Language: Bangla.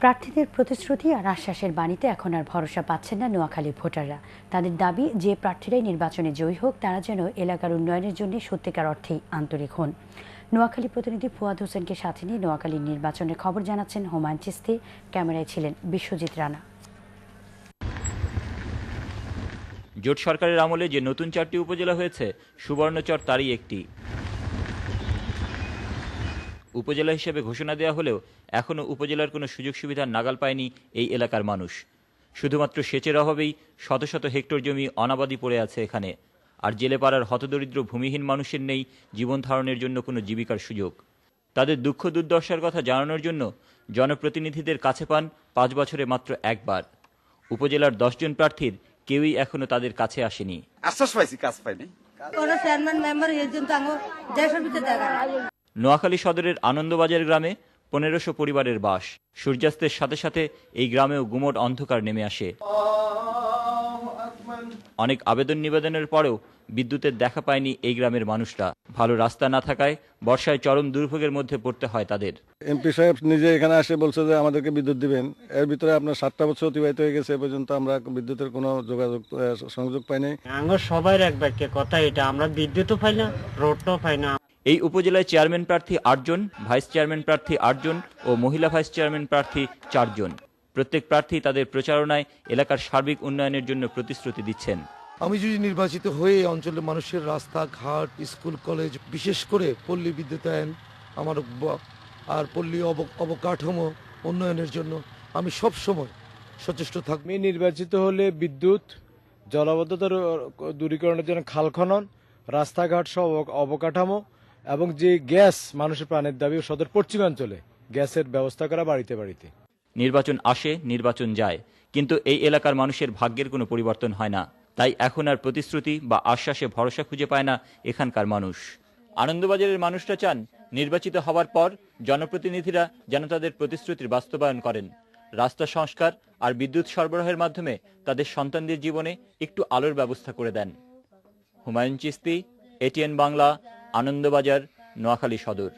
প্রার্থীদের প্রতিশ্রুতি আর আশ্বাসের বাণীতে এখন আর ভরসা পাচ্ছেন না নোয়াখালীর ভোটাররা। তাদের দাবি, যে প্রার্থীরাই নির্বাচনে জয়ী হোক, তারা যেন এলাকার উন্নয়নের জন্য সত্যিকার অর্থেই আন্তরিক হন। নোয়াখালী প্রতিনিধি ফুয়াদ হোসেনকে সাথে নিয়ে নোয়াখালীর নির্বাচনের খবর জানাচ্ছেন হুমায়ুন চিস্তি ক্যামেরায় ছিলেন বিশ্বজিৎ রানা। জোট সরকারের আমলে যে নতুন চারটি উপজেলা হয়েছে, সুবর্ণচর তারই একটি। উপজেলা হিসেবে ঘোষণা দেওয়া হলেও এখনও উপজেলার কোনো সুযোগ সুবিধার নাগাল পায়নি এই এলাকার মানুষ। শুধুমাত্র সেচের অভাবেই শত শত হেক্টর জমি অনাবাদি পড়ে আছে এখানে। আর জেলেপাড়ার হতদরিদ্র ভূমিহীন মানুষের নেই জীবন ধারণের জন্য কোনো জীবিকার সুযোগ। তাদের দুঃখ দুর্দশার কথা জানানোর জন্য জনপ্রতিনিধিদের কাছে পান পাঁচ বছরে মাত্র একবার। উপজেলার দশজন প্রার্থীর কেউই এখনও তাদের কাছে আসেনি। আশ্বাস পাইছি কাজ পাইনি। নোয়াখালী সদরের আনন্দবাজার গ্রামে পনেরোশো পরিবারের বাস। সূর্যাস্তের সাথে সাথে এই গ্রামেও গুমট অন্ধকার নেমে আসে। অনেক আবেদন নিবেদনের পরেও বিদ্যুতের দেখা পায়নি এই গ্রামের মানুষরা। ভালো রাস্তা না থাকায় বর্ষায় চরম দুর্ভোগের মধ্যে পড়তে হয় তাদের। এমপি সাহেব নিজে এখানে আসে বলছে যে আমাদেরকে বিদ্যুৎ দিবেন। এর ভিতরে আপনার সাতটা বছর অতিবাহিত হয়ে গেছে এ পর্যন্ত আমরা বিদ্যুতের কোনো যোগাযোগ সংযোগ পাইনি। নাই আঙ্গুর সবাই এক বাক্যে কথা এটা আমরা বিদ্যুৎও পাই না রোডটাও পাই না। এই উপজেলায় চেয়ারম্যান প্রার্থী আটজন ভাইস চেয়ারম্যান প্রার্থী আটজন ও মহিলা ভাইস চেয়ারম্যান প্রার্থী চারজন। প্রত্যেক প্রার্থী তাদের প্রচারণায় এলাকার সার্বিক উন্নয়নের জন্য প্রতিশ্রুতি দিচ্ছেন। আমি যদি নির্বাচিত হয়ে অঞ্চলের মানুষের রাস্তা ঘাট স্কুল কলেজ বিশেষ করে পল্লী বিদ্যুতায়ন আমার আর পল্লী অব- অবকাঠামো উন্নয়নের জন্য আমি সব সময় সচেষ্ট থাকব আমি নির্বাচিত হলে বিদ্যুৎ জলাবদ্ধতা র- দূরীকরণের জন্য খাল খনন রাস্তাঘাট সহ অবকাঠামো এবং যে গ্যাস মানুষের প্রাণের দাবি সদর পশ্চিমাঞ্চলে গ্যাসের ব্যবস্থা করা বাড়িতে বাড়িতে। নির্বাচন আসে, নির্বাচন যায়। কিন্তু এই এলাকার মানুষের ভাগ্যের কোনো পরিবর্তন হয় না। তাই এখন আর প্রতিশ্রুতি বা আশ্বাসে ভরসা খুঁজে পায় না এখানকার মানুষ। আনন্দবাজারের মানুষরা চান নির্বাচিত হওয়ার পর জনপ্রতিনিধিরা যেন তাদের প্রতিশ্রুতির বাস্তবায়ন করেন। রাস্তা সংস্কার আর বিদ্যুৎ সরবরাহের মাধ্যমে তাদের সন্তানদের জীবনে একটু আলোর ব্যবস্থা করে দেন। হুমায়ুন চিস্তি, এটিএন বাংলা, আনন্দবাজার, নোয়াখালী সদর।